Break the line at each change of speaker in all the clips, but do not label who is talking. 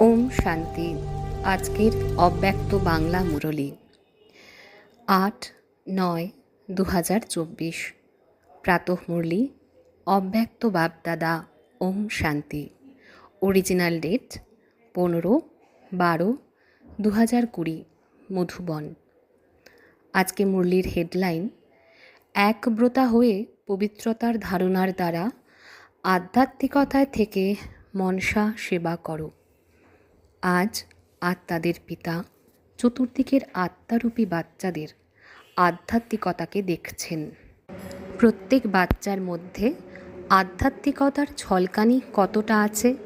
ওম শান্তি। আজকের অব্যক্ত বাংলা মুরলী। আট নয় দু হাজার চব্বিশ। প্রাতঃ মুরলী, অব্যক্ত বাপদাদা ওম শান্তি। অরিজিনাল ডেট পনেরো বারো দু হাজার কুড়ি, মধুবন। আজকে মুরলির হেডলাইন একব্রতা হয়ে পবিত্রতার ধারণার দ্বারা আধ্যাত্মিকতায় থেকে মনসা সেবা করো। আজ আত্মাদের পিতা, চতুর্দিকের আত্মারূপী বাচ্চাদের আধ্যাত্মিকতাকে দেখছেন। প্রত্যেক বাচ্চার মধ্যে আধ্যাত্মিকতার ছলকানি কতটা আছে?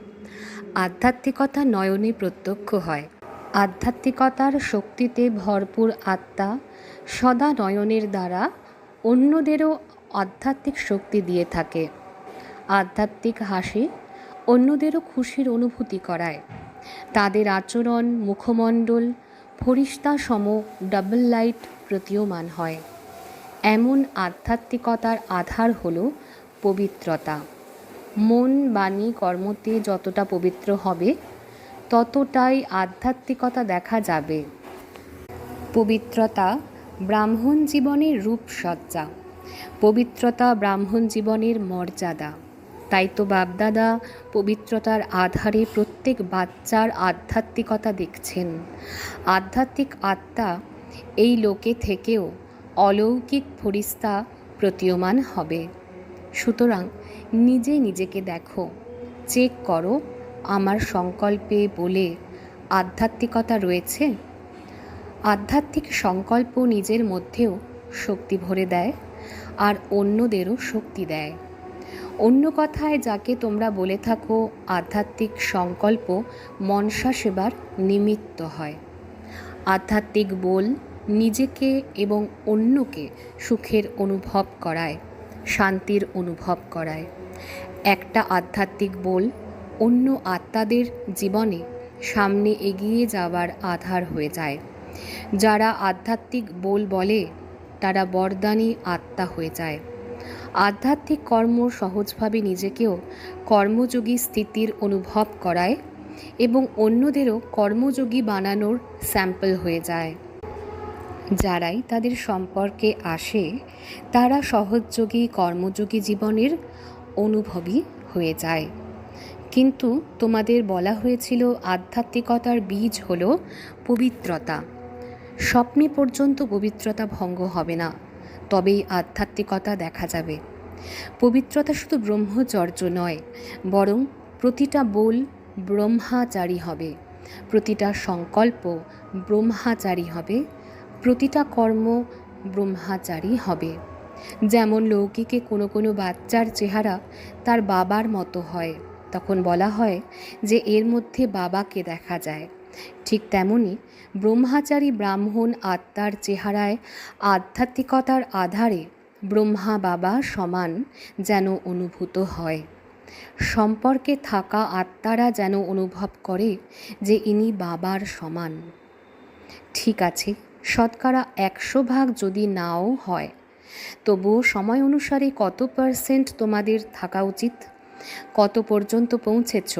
আধ্যাত্মিকতা নয়নে প্রত্যক্ষ হয়। আধ্যাত্মিকতার শক্তিতে ভরপুর আত্মা সদা নয়নের দ্বারা অন্যদেরও আধ্যাত্মিক শক্তি দিয়ে থাকে। আধ্যাত্মিক হাসি অন্যদেরও খুশির অনুভূতি করায়। তাদের আচরণ, মুখমণ্ডল ফরিস্তা সম ডাবল লাইট প্রতীয়মান হয়। এমন আধ্যাত্মিকতার আধার হল পবিত্রতা। মন বাণী কর্মতে যতটা পবিত্র হবে, ততটাই আধ্যাত্মিকতা দেখা যাবে। পবিত্রতা ব্রাহ্মণ জীবনের রূপসজ্জা। পবিত্রতা ব্রাহ্মণ জীবনের মর্যাদা। তাই তো বাপদাদা পবিত্রতার আধারে প্রত্যেক বাচ্চার আধ্যাত্মিকতা দেখছেন। আধ্যাত্মিক আত্মা এই লোকে থেকেও অলৌকিক ফরিস্তা প্রতীয়মান হবে। সুতরাং নিজে নিজেকে দেখো, চেক করো, আমার সংকল্পে বলে আধ্যাত্মিকতা রয়েছে? আধ্যাত্মিক সংকল্প নিজের মধ্যেও শক্তি ভরে দেয় আর অন্যদেরও শক্তি দেয়। অন্য কথায়, যাকে তোমরা বলে থাকো, আধ্যাত্মিক সংকল্প মনসা সেবার নিমিত্ত হয়। আধ্যাত্মিক বল নিজেকে এবং অন্যকে সুখের অনুভব করায়, শান্তির অনুভব করায়। একটা আধ্যাত্মিক বল অন্য আত্মাদের জীবনে সামনে এগিয়ে যাওয়ার আধার হয়ে যায়। যারা আধ্যাত্মিক বল বলে, তারা বরদানি আত্মা হয়ে যায়। আধ্যাত্মিক কর্ম সহজভাবে নিজেকেও কর্মযোগী স্থিতির অনুভব করায় এবং অন্যদেরও কর্মযোগী বানানোর স্যাম্পল হয়ে যায়। যারাই তাদের সম্পর্কে আসে, তারা সহজযোগী কর্মযোগী জীবনের অনুভবী হয়ে যায়। কিন্তু তোমাদের বলা হয়েছিল আধ্যাত্মিকতার বীজ হল পবিত্রতা। স্বপ্নে পর্যন্ত পবিত্রতা ভঙ্গ হবে না। তবেই আধ্যাত্মিকতা দেখা যাবে। পবিত্রতা শুধু ব্রহ্মচর্য নয়, বরং প্রতিটা বোল ব্রহ্মাচারী হবে, প্রতিটা সংকল্প ব্রহ্মাচারী হবে, প্রতিটা কর্ম ব্রহ্মাচারী হবে। যেমন লৌকিকে কোনো কোনো বাচ্চার চেহারা তার বাবার মতো হয়, তখন বলা হয় যে এর মধ্যে বাবাকে দেখা যায়। ঠিক তেমনি ব্রহ্মাচারী ব্রাহ্মণ আত্মার চেহারায় আধ্যাত্মিকতার আধারে ব্রহ্মা বাবা সমান যেন অনুভূত হয়। সম্পর্কে থাকা আত্মারা যেন অনুভব করে যে ইনি বাবার সমান। ঠিক আছে, শতকরা একশো ভাগ যদি নাও হয়, তবুও সময় অনুসারে কত পার্সেন্ট তোমাদের থাকা উচিত? কত পর্যন্ত পৌঁছেছ?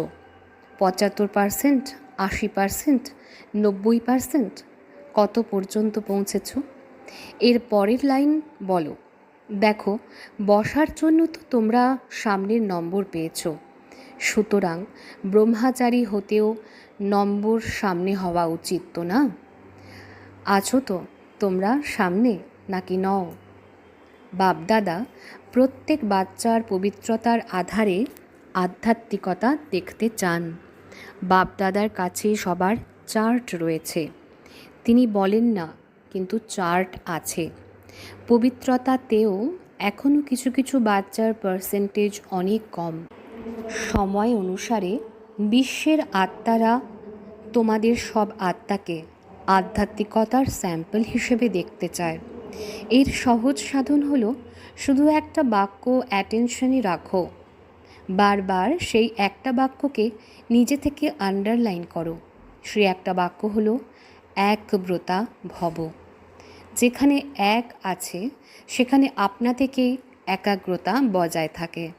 পঁচাত্তর পার্সেন্ট? আশি পার্সেন্ট? নব্বই পার্সেন্ট কত পর্যন্ত পৌঁছেছ? এর পরের লাইন বলো। দেখো, বসার জন্য তো তোমরা সামনের নম্বর পেয়েছ। সুতরাং ব্রহ্মাচারী হতেও নম্বর সামনে হওয়া উচিত তো না? আছো তো তোমরা সামনে নাকি নও? বাপদাদা, প্রত্যেক বাচ্চার পবিত্রতার আধারে আধ্যাত্মিকতা দেখতে চান। বাপদাদার কাছে সবার চার্ট রয়েছে। তিনি বলেন না, কিন্তু চার্ট আছে। পবিত্রতাতেও এখনও কিছু কিছু বাচ্চার পার্সেন্টেজ অনেক কম। সময় অনুসারে বিশ্বের আত্মারা তোমাদের সব আত্মাকে আধ্যাত্মিকতার স্যাম্পল হিসেবে দেখতে চায়। এর সহজ সাধন হলো শুধু একটা বাক্য অ্যাটেনশনে রাখো। বারবার সেই একটা বাক্যকে নিজে থেকে আন্ডারলাইন করো। সেই একটা বাক্য হলো একব্রতা ভব। যেখানে এক আছে, সেখানে আপনা থেকেই একাগ্রতা বজায় থাকে।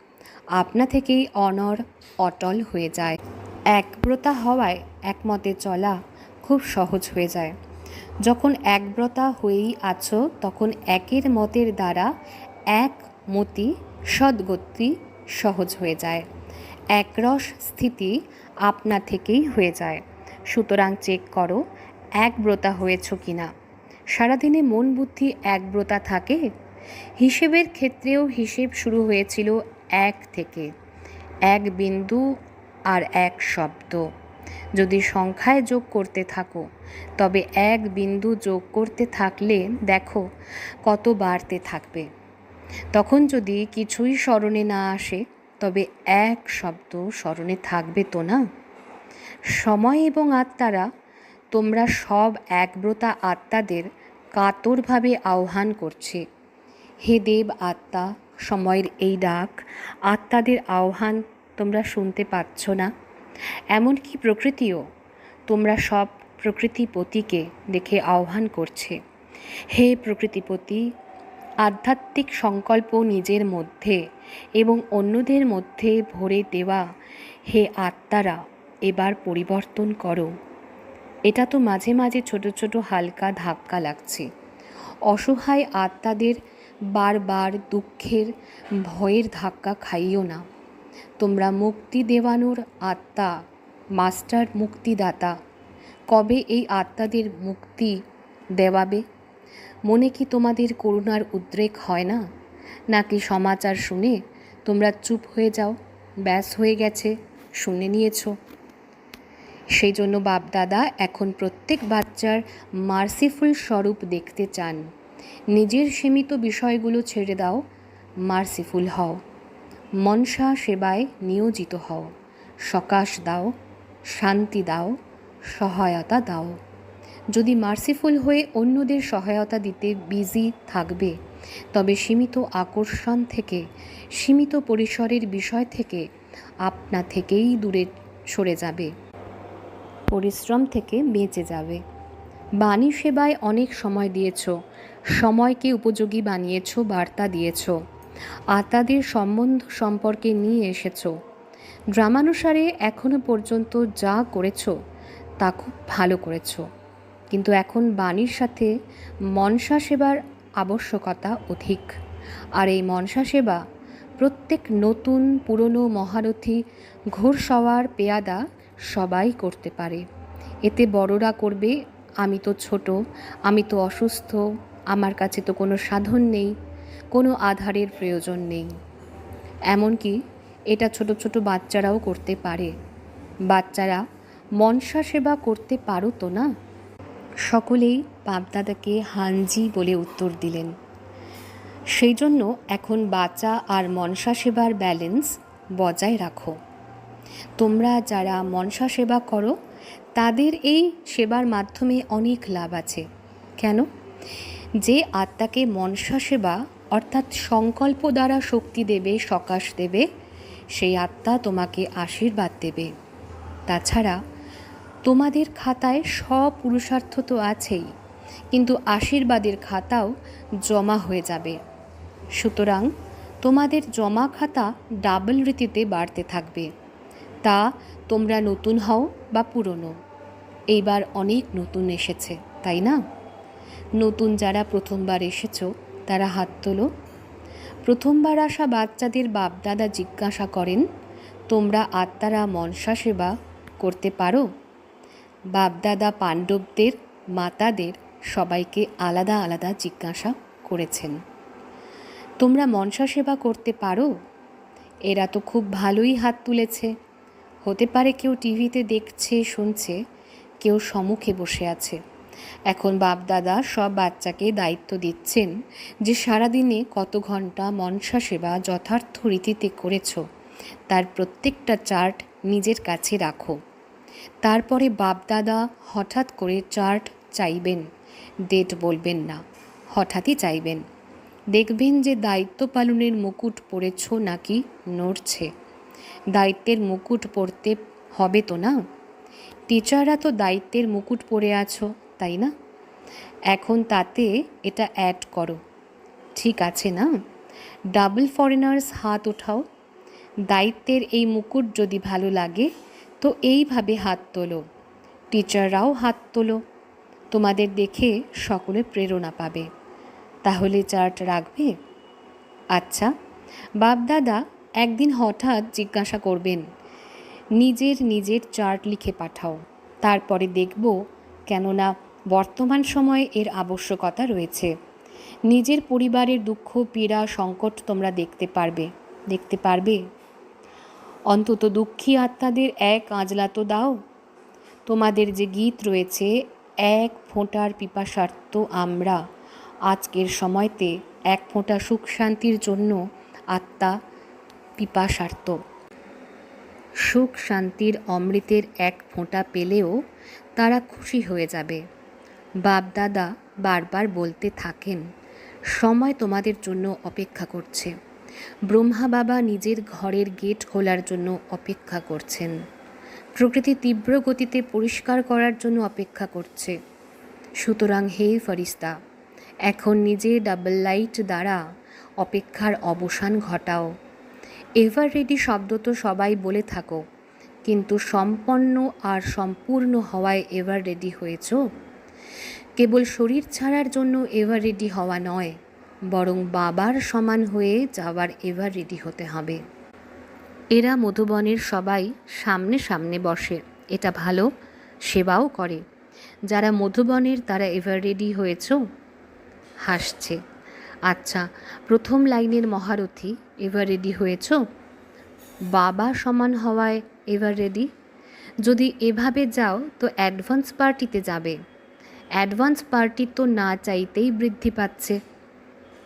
আপনা থেকেই অনর, অটল হয়ে যায়। একব্রতা হওয়ায় একমতে চলা খুব সহজ হয়ে যায়। যখন একব্রতা হয়েই আছো, তখন একের মতের দ্বারা এক মতি সদ্গতি সহজ হয়ে যায়। একরস স্থিতি আপনা থেকেই হয়ে যায়। সুতরাং চেক করো একব্রতা হয়েছ কি না? সারাদিনে মন বুদ্ধি একব্রতা থাকে? হিসেবের ক্ষেত্রেও হিসেব শুরু হয়েছিল এক থেকে। এক বিন্দু আর এক শব্দ। যদি সংখ্যায় যোগ করতে থাকো, তবে এক বিন্দু যোগ করতে থাকলে দেখো কত বাড়তে থাকবে। তখন যদি কিছুই স্মরণে না আসে, তবে এক শব্দ স্মরণে থাকবে তো না? সময় এবং আত্মারা তোমরা সব একব্রতা আত্মাদের কাতরভাবে আহ্বান করছে। হে দেব আত্মা, সময়ের এই ডাক, আত্মাদের আহ্বান তোমরা শুনতে পাচ্ছ না? এমনকি প্রকৃতিও তোমরা সব প্রকৃতিপতিকে দেখে আহ্বান করছে। হে প্রকৃতিপতি, আধ্যাত্মিক সংকল্প নিজের মধ্যে এবং অন্যদের মধ্যে ভরে দেওয়া হে আত্মারা এবার পরিবর্তন করো। এটা তো মাঝে মাঝে ছোট ছোট হালকা ধাক্কা লাগছে। অসহায় আত্মাদের বারবার দুঃখের, ভয়ের ধাক্কা খাইও না। তোমরা মুক্তি দেওয়ানোর আত্মা, মাস্টার মুক্তিদাতা। কবে এই আত্মাদের মুক্তি দেওয়াবে? মনে কি তোমাদের করুণার উদ্রেক হয় না? নাকি সমাচার শুনে তোমরা চুপ হয়ে যাও? ব্যাস হয়ে গেছে, শুনে নিয়েছ। সেই জন্য বাপদাদা এখন প্রত্যেক বাচ্চার মার্সিফুল স্বরূপ দেখতে চান। নিজের সীমিত বিষয়গুলো ছেড়ে দাও, মার্সিফুল হও। মনসা সেবায় নিয়োজিত হও। সকাশ দাও, শান্তি দাও, সহায়তা দাও। যদি মার্সিফুল হয়ে অন্যদের সহায়তা দিতে বিজি থাকবে, তবে সীমিত আকর্ষণ থেকে, সীমিত পরিসরের বিষয় থেকে আপনা থেকেই দূরে সরে যাবে। পরিশ্রম থেকে বেঁচে যাবে। বাণী সেবায় অনেক সময় দিয়েছ, সময়কে উপযোগী বানিয়েছ, বার্তা দিয়েছ, আত্মাদের সম্বন্ধ সম্পর্কে নিয়ে এসেছ। ড্রামানুসারে এখনও পর্যন্ত যা করেছ, তা খুব ভালো করেছ। কিন্তু এখন বাণীর সাথে মনসা সেবার আবশ্যকতা অধিক। আর এই মনসা সেবা প্রত্যেক নতুন, পুরনো মহারথী ঘোড়সওয়ার পেয়াদা সবাই করতে পারে। এতে বড়রা করবে, আমি তো ছোট, আমি তো অসুস্থ, আমার কাছে তো কোনো সাধন নেই, কোনো আধারের প্রয়োজন নেই। এমনকি এটা ছোট ছোট বাচ্চারাও করতে পারে। বাচ্চারা মনসা সেবা করতে পারো তো না? সকলেই বাপদাদাকে হানজি বলে উত্তর দিলেন। সেই জন্য এখন বাচ্চা আর মনসা সেবার ব্যালেন্স বজায় রাখো। তোমরা যারা মনসা সেবা করো, তাদের এই সেবার মাধ্যমে অনেক লাভ আছে। কেন? যে আত্মাকে মনসা সেবা, অর্থাৎ সংকল্প দ্বারা শক্তি দেবে, সকাশ দেবে, সেই আত্মা তোমাকে আশীর্বাদ দেবে। তাছাড়া তোমাদের খাতায় সব পুরুষার্থ তো আছেই, কিন্তু আশীর্বাদের খাতাও জমা হয়ে যাবে। সুতরাং তোমাদের জমা খাতা ডাবল রীতিতে বাড়তে থাকবে। তা তোমরা নতুন হও বা পুরনো। এইবার অনেক নতুন এসেছে, তাই না? নতুন যারা প্রথমবার এসেছ, তারা হাত তোলো। প্রথমবার আসা বাচ্চাদের বাপদাদা জিজ্ঞাসা করেন, তোমরা আত্মারা মনসা সেবা করতে পারো? বাপদাদা পাণ্ডবদের, মাতাদের সবাইকে আলাদা আলাদা জিজ্ঞাসা করেছেন, তোমরা মনসা সেবা করতে পারো? এরা তো খুব ভালোই হাত তুলেছে। হতে পারে কেউ টিভিতে দেখছে, শুনছে, কেউ সম্মুখে বসে আছে। এখন বাপদাদা সব বাচ্চাকে দায়িত্ব দিচ্ছেন যে সারাদিনে কত ঘণ্টা মনসা সেবা যথার্থ রীতিতে করেছ। তার প্রত্যেকটা চার্ট নিজের কাছে রাখো। তারপরে বাপদাদা হঠাৎ করে চার্ট চাইবেন, ডেট বলবেন না, হঠাৎই চাইবেন। দেখবেন যে দায়িত্ব পালনের মুকুট পড়েছ নাকি নড়ছে। দায়িত্বের মুকুট পরতে হবে তো না? টিচাররা তো দায়িত্বের মুকুট পরে আছো, তাই না? এখন তাতে এটা অ্যাড করো। ঠিক আছে না? ডাবল ফরেনার্স হাত ওঠাও। দায়িত্বের এই মুকুট যদি ভালো লাগে, তো এইভাবে হাত তোলো। টিচাররাও হাত তোলো। তোমাদের দেখে সকলে প্রেরণা পাবে। তাহলে চার্ট রাখবে? আচ্ছা বাপদাদা একদিন হঠাৎ জিজ্ঞাসা করবেন, নিজের নিজের চার্ট লিখে পাঠাও। তারপরে দেখব, কেননা বর্তমান সময়ে এর আবশ্যকতা রয়েছে। নিজের পরিবারের দুঃখ, পীড়া, সংকট তোমরা দেখতে পারবে দেখতে পারবে। অন্তত দুঃখী আত্মাদের এক আঁজলা তো দাও। তোমাদের যে গীত রয়েছে, এক ফোঁটার পিপাসার্থ আমরা আজকের সময়তে এক ফোঁটা সুখ শান্তির জন্য আত্মা পিপাসার্থ সুখ শান্তির অমৃতের এক ফোঁটা পেলেও তারা খুশি হয়ে যাবে। বাপদাদা বারবার বলতে থাকেন, সময় তোমাদের জন্য অপেক্ষা করছে। ব্রহ্মা বাবা নিজের ঘরের গেট খোলার জন্য অপেক্ষা করছেন। প্রকৃতি তীব্র গতিতে পরিষ্কার করার জন্য অপেক্ষা করছে। সুতরাং হে ফরিস্তা এখন নিজে ডাবল লাইট দ্বারা অপেক্ষার অবসান ঘটাও। এভার রেডি শব্দ তো সবাই বলে থাকো। কিন্তু সম্পন্ন আর সম্পূর্ণ হওয়ায় এভার রেডি হয়েছ? কেবল শরীর ছাড়ার জন্য এভার রেডি হওয়া নয়, বরং বাবার সমান হয়ে যাওয়ার এভার রেডি হতে হবে। এরা মধুবনের সবাই সামনে সামনে বসে, এটা ভালো, সেবাও করে। যারা মধুবনের তারা এভার রেডি হয়েছ? হাসছে। আচ্ছা প্রথম লাইনের মহারথী এভার রেডি হয়েছ? বাবা সমান হওয়ায় এভার রেডি যদি এভাবে যাও, তো অ্যাডভান্স পার্টিতে যাবে। অ্যাডভান্স পার্টি তো না চাইতেই বৃদ্ধি পাচ্ছে।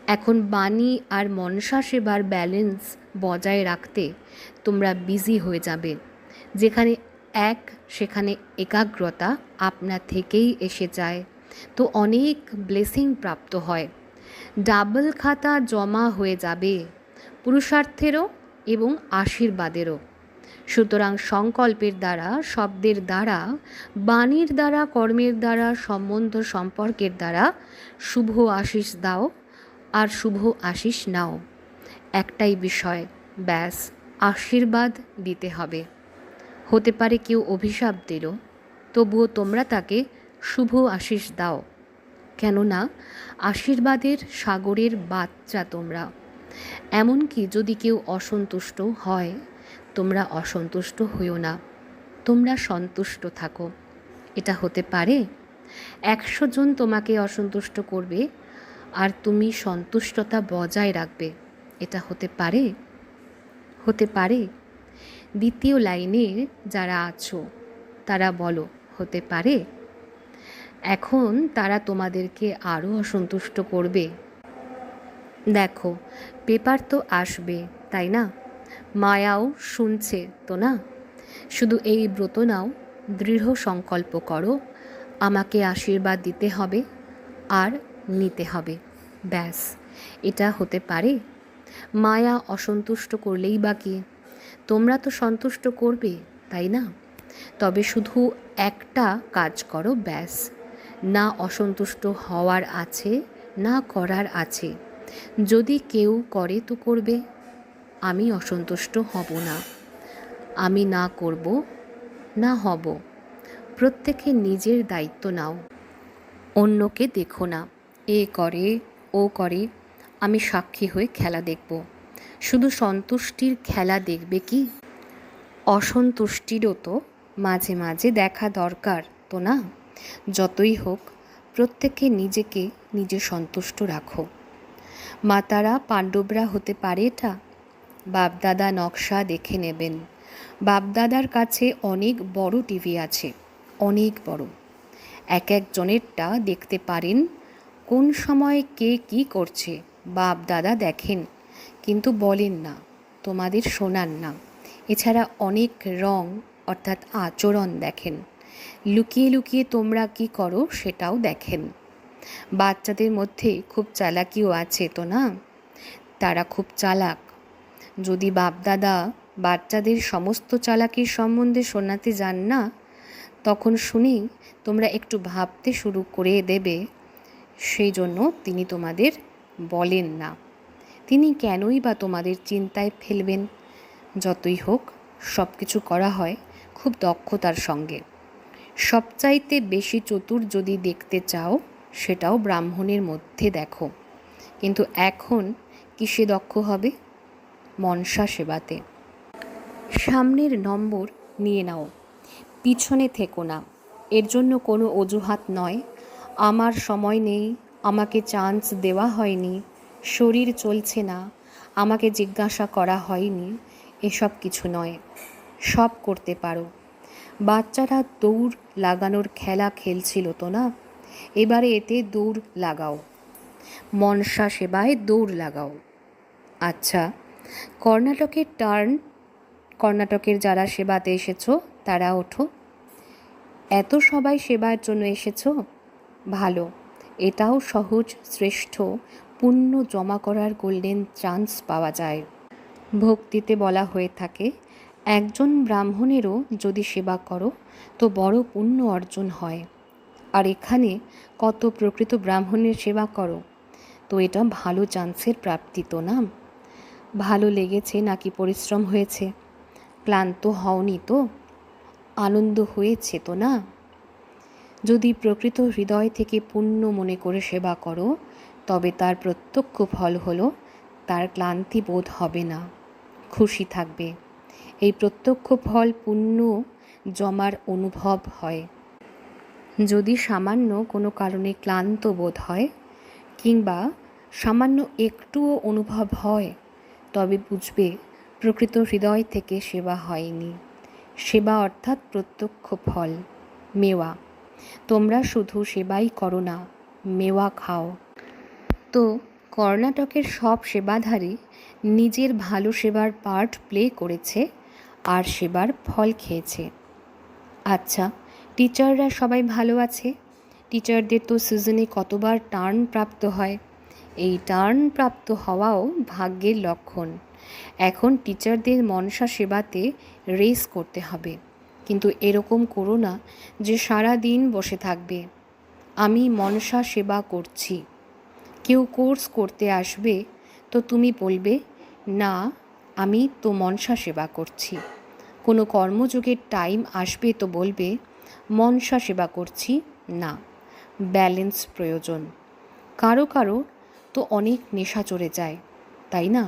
এখন বাণী আর মনসা সেবার ব্যালেন্স বজায় রাখতে তোমরা বিজি হয়ে যাবে। যেখানে এক, সেখানে একাগ্রতা আপনা থেকেই এসে যায়। তো অনেক ব্লেসিং প্রাপ্ত হয়। ডাবল খাতা জমা হয়ে যাবে পুরুষার্থেরও এবং আশীর্বাদেরও। সুতরাং সংকল্পের দ্বারা, শব্দের দ্বারা, বাণীর দ্বারা, কর্মের দ্বারা, সম্বন্ধ সম্পর্কের দ্বারা শুভ আশিস দাও আর শুভ আশিস নাও। একটাই বিষয়, ব্যাস, আশীর্বাদ দিতে হবে। হতে পারে কেউ অভিশাপ দিল, তবুও তোমরা তাকে শুভ আশিস দাও। কেননা আশীর্বাদের সাগরের বাচ্চা তোমরা। এমনকি যদি কেউ অসন্তুষ্ট হয়, তোমরা অসন্তুষ্ট হইও না। তোমরা সন্তুষ্ট থাকো। এটা হতে পারে, একশো জন তোমাকে অসন্তুষ্ট করবে আর তুমি সন্তুষ্টতা বজায় রাখবে। এটা হতে পারে হতে পারে। দ্বিতীয় লাইনে যারা আছো, তারা বলো, হতে পারে? এখন তারা তোমাদেরকে আরও অসন্তুষ্ট করবে। দেখো, পেপার তো আসবে, তাই না? মায়াও শুনছে তো না? শুধু এই ব্রত নাও, দৃঢ় সংকল্প করো, আমাকে আশীর্বাদ দিতে হবে আর নিতে হবে। ব্যাস, এটা হতে পারে? মায়া অসন্তুষ্ট করলেই বাকি তোমরা তো সন্তুষ্ট করবে, তাই না? তবে শুধু একটা কাজ করো, ব্যাস। না অসন্তুষ্ট হওয়ার আছে, না করার আছে। যদি কেউ করে তো করবে। আমি অসন্তুষ্ট হব না। আমি না করব, না হব। প্রত্যেকে নিজের দায়িত্ব নাও। অন্যকে দেখো না। এ করে, ও করে। আমি সাক্ষী হয়ে খেলা দেখব। শুধু সন্তুষ্টির খেলা দেখবে কি? অসন্তুষ্টিরও তো মাঝে মাঝে দেখা দরকার, তো না? যতই হোক, প্রত্যেকে নিজেকে নিজে সন্তুষ্ট রাখো। মাতারা, পাণ্ডবরা হতে পারে এটা? বাপদাদা নকশা দেখে নেবেন। বাপদাদার কাছে অনেক বড় টিভি আছে, অনেক বড়। এক একজনেরটা দেখতে পারেন, কোন সময় কে কি করছে বাপ দাদা দেখেন, কিন্তু বলেন না, তোমাদের শোনান না। এছাড়া অনেক রং, অর্থাৎ আচরণ দেখেন। লুকিয়ে লুকিয়ে তোমরা কি করো সেটাও দেখেন। বাচ্চাদের মধ্যে খুব চালাকিও আছে তো না? তারা খুব চালাক। যদি বাপদাদা বাচ্চাদের সমস্ত চালাকির সম্বন্ধে শোনাতে যান না, তখন শুনি তোমরা একটু ভাবতে শুরু করে দেবে, সেই জন্য তিনি তোমাদের বলেন না। তিনি কেনই বা তোমাদের চিন্তায় ফেলবেন? যতই হোক সব কিছু করা হয় খুব খুব দক্ষতার সঙ্গে। সবচাইতে বেশি চতুর যদি দেখতে চাও, সেটাও ব্রাহ্মণের মধ্যে দেখো। কিন্তু এখন কিসে দক্ষ হবে? মনসা সেবাতে। সামনের নম্বর নিয়ে নাও। পিছনে থেকো না। এর জন্য কোনো অজুহাত নয়। আমার সময় নেই। আমাকে চান্স দেওয়া হয়নি। শরীর চলছে না। আমাকে জিজ্ঞাসা করা হয়নি। এসব কিছু নয়। সব করতে পারো। বাচ্চারা দৌড় লাগানোর খেলা খেলছিল তো না? এবারে এতে দৌড় লাগাও। মনসা সেবায় দৌড় লাগাও। আচ্ছা কর্ণাটকের টার্ন, কর্ণাটকের যারা সেবাতে এসেছ, তারা ওঠো। এত সবাই সেবার জন্য এসেছ? ভালো, এটাও সহজ, শ্রেষ্ঠ, পুণ্য জমা করার গোল্ডেন চান্স পাওয়া যায়। ভক্তিতে বলা হয়ে থাকে একজন ব্রাহ্মণেরও যদি সেবা করো, তো বড় পুণ্য অর্জন হয়। আর এখানে কত প্রকৃত ব্রাহ্মণের সেবা করো? তো এটা ভালো চান্সের প্রাপ্তি তো না? ভালো লেগেছে নাকি পরিশ্রম হয়েছে? ক্লান্ত হওনি তো? আনন্দ হয়েছে তো না? যদি প্রকৃত হৃদয় থেকে পুণ্য মনে করে সেবা করো, তবে তার প্রত্যক্ষ ফল হলো, তার ক্লান্তি বোধ হবে না। খুশি থাকবে। এই প্রত্যক্ষ ফল পুণ্য জমার অনুভব হয়। যদি সামান্য কোনো কারণে ক্লান্ত বোধ হয় কিংবা সামান্য একটুও অনুভব হয়, তবে বুঝবে প্রকৃত হৃদয় থেকে সেবা হয়নি। সেবা অর্থাৎ প্রত্যক্ষ ফল। মেওয়া, তোমরা শুধু সেবাই করো না, মেওয়া খাও। তো কর্ণাটকের সব সেবাধারী নিজের ভালো সেবার পার্ট প্লে করেছে আর সেবার ফল খেয়েছে। আচ্ছা টিচাররা সবাই ভালো আছে? টিচারদের তো সিজনে কতবার টার্ন প্রাপ্ত হয়। এই টার্ন প্রাপ্ত হওয়াও ভাগ্যের লক্ষণ। এখন টিচারদের মনসা সেবাতে রেস করতে হবে। কিন্তু এরকম করো না যে সারা দিন বসে থাকবে। আমি মনসা সেবা করছি। কেউ কোর্স করতে আসবে তো তুমি বলবে, না, আমি তো মনসা সেবা করছি। কোনো কর্মযোগের টাইম আসবে তো বলবে, মনসা সেবা করছি, না ব্যালেন্স প্রয়োজন। কারও কারও তো অনেক নেশা চড়ে যায়, তাই না?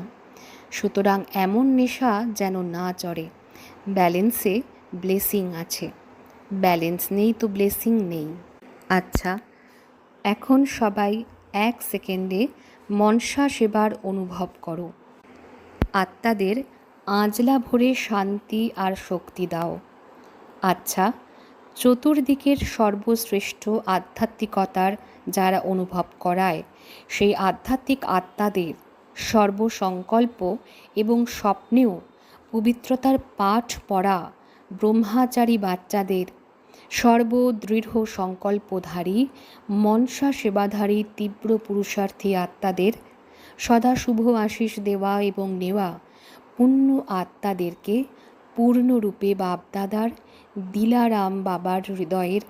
সুতরাং এমন নেশা যেন না চড়ে। ব্যালেন্সে ব্লেসিং আছে। ব্যালেন্স নেই তো ব্লেসিং নেই। আচ্ছা এখন সবাই এক সেকেন্ডে মনসা সেবার অনুভব করো। আত্মাদের আঁজলা ভরে শান্তি আর শক্তি দাও। আচ্ছা চতুর্দিকের সর্বশ্রেষ্ঠ আধ্যাত্মিকতার যারা অনুভব করায়, সেই আধ্যাত্মিক আত্মাদের সর্বসংকল্প এবং স্বপ্নেও পবিত্রতার পাঠ পড়া ব্রহ্মাচারী বাচ্চাদের সর্বদৃঢ় সংকল্পধারী, মনসা সেবাধারী তীব্র পুরুষার্থী আত্মাদের সদা শুভ আশিস দেওয়া এবং নেওয়া পুণ্য আত্মাদেরকে পূর্ণরূপে বাপদাদার দিলারাম বাবার হৃদয়ের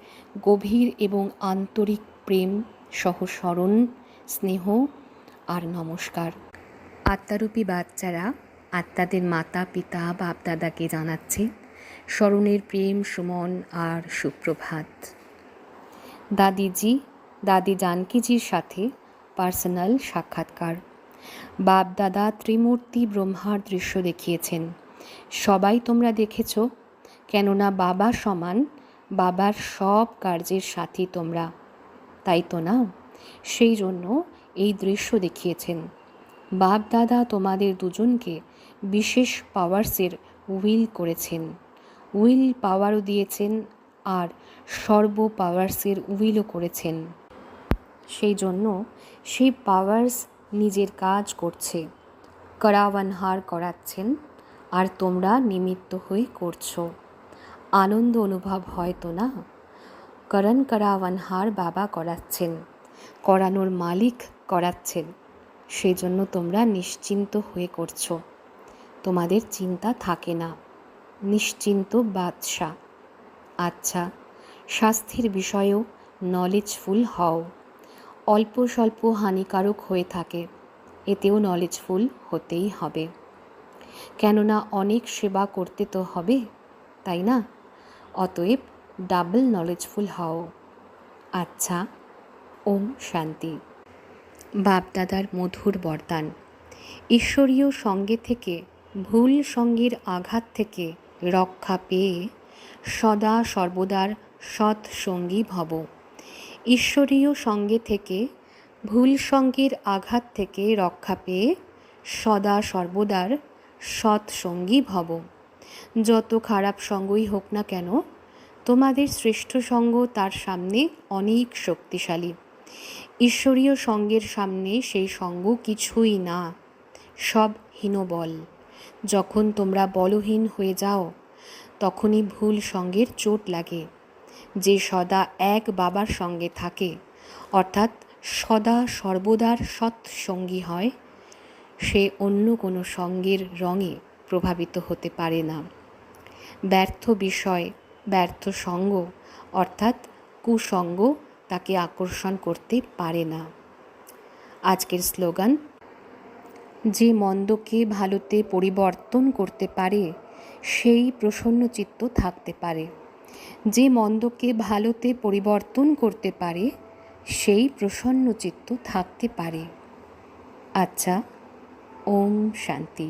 গভীর এবং আন্তরিক প্রেম সহ স্মরণ, স্নেহ আর নমস্কার। আত্মারূপী বাচ্চারা আত্মাদের মাতা, পিতা, বাপদাদাকে জানাচ্ছে স্মরণের প্রেম, সুমন আর সুপ্রভাত। দাদিজি দাদি জানকীজির সাথে পার্সোনাল সাক্ষাৎকার। বাপদাদা ত্রিমূর্তি ব্রহ্মার দৃশ্য দেখিয়েছেন। সবাই তোমরা দেখেছ, কেননা বাবা সমান, বাবার সব কার্যের সাথী তোমরা। তাই তো না? সেই জন্য এই দৃশ্য দেখিয়েছেন। বাপ দাদা তোমাদের দুজনকে বিশেষ পাওয়ার্সের উইল করেছেন। উইল পাওয়ারও দিয়েছেন আর সর্ব পাওয়ার্সের উইলও করেছেন। সেই জন্য সেই পাওয়ার্স নিজের কাজ করছে। করাওয়ানহার করাচ্ছেন, আর তোমরা নিমিত্ত হয়ে করছ। আনন্দ অনুভব হয় তো না? করণ করাওয়ানহার বাবা করাচ্ছেন, করানোর মালিক করাচ্ছেন সেই জন্য তোমরা নিশ্চিন্ত হয়ে করছ। তোমাদের চিন্তা থাকে না, নিশ্চিন্ত বাদশা আচ্ছা স্বাস্থ্যের বিষয়েও নলেজফুল হও। অল্প স্বল্প হানিকারক হয়ে থাকে। এতেও নলেজফুল হতেই হবে। কেননা অনেক সেবা করতে তো হবে, তাই না? অতএব ডাবল নলেজফুল হও। আচ্ছা ওম শান্তি। বাপদাদার মধুর বরদান। ঈশ্বরীয় সঙ্গে থেকে, ভুল সঙ্গের আঘাত থেকে রক্ষা পেয়ে সদা সর্বদার সৎ সঙ্গী ভব। ঈশ্বরীয় সঙ্গে থেকে, ভুল সঙ্গের আঘাত থেকে রক্ষা পেয়ে সদা সর্বদার সৎ সঙ্গী ভব। যত খারাপ সঙ্গই হোক না কেন, তোমাদের শ্রেষ্ঠ সঙ্গ তার সামনে অনেক শক্তিশালী। ঈশ্বরীয় সঙ্গের সামনে সেই সঙ্গ কিছুই না, সব হীনবল। যখন তোমরা বলহীন হয়ে যাও, তখনই ভুল সঙ্গের চোট লাগে। যে সদা এক বাবার সঙ্গে থাকে, অর্থাৎ সদা সর্বদার সৎসঙ্গী হয়, সে অন্য কোনো সঙ্গের রঙে প্রভাবিত হতে পারে না। ব্যর্থ বিষয়, ব্যর্থ সঙ্গ, অর্থাৎ কুসঙ্গ তাকে আকর্ষণ করতে পারে না। আজকের স্লোগান, যে মন্দকে ভালোতে পরিবর্তন করতে পারে, সেই প্রসন্নচিত্ত থাকতে পারে। যে মন্দকে ভালোতে পরিবর্তন করতে পারে সেই প্রসন্নচিত্ত থাকতে পারে। আচ্ছা ওম শান্তি।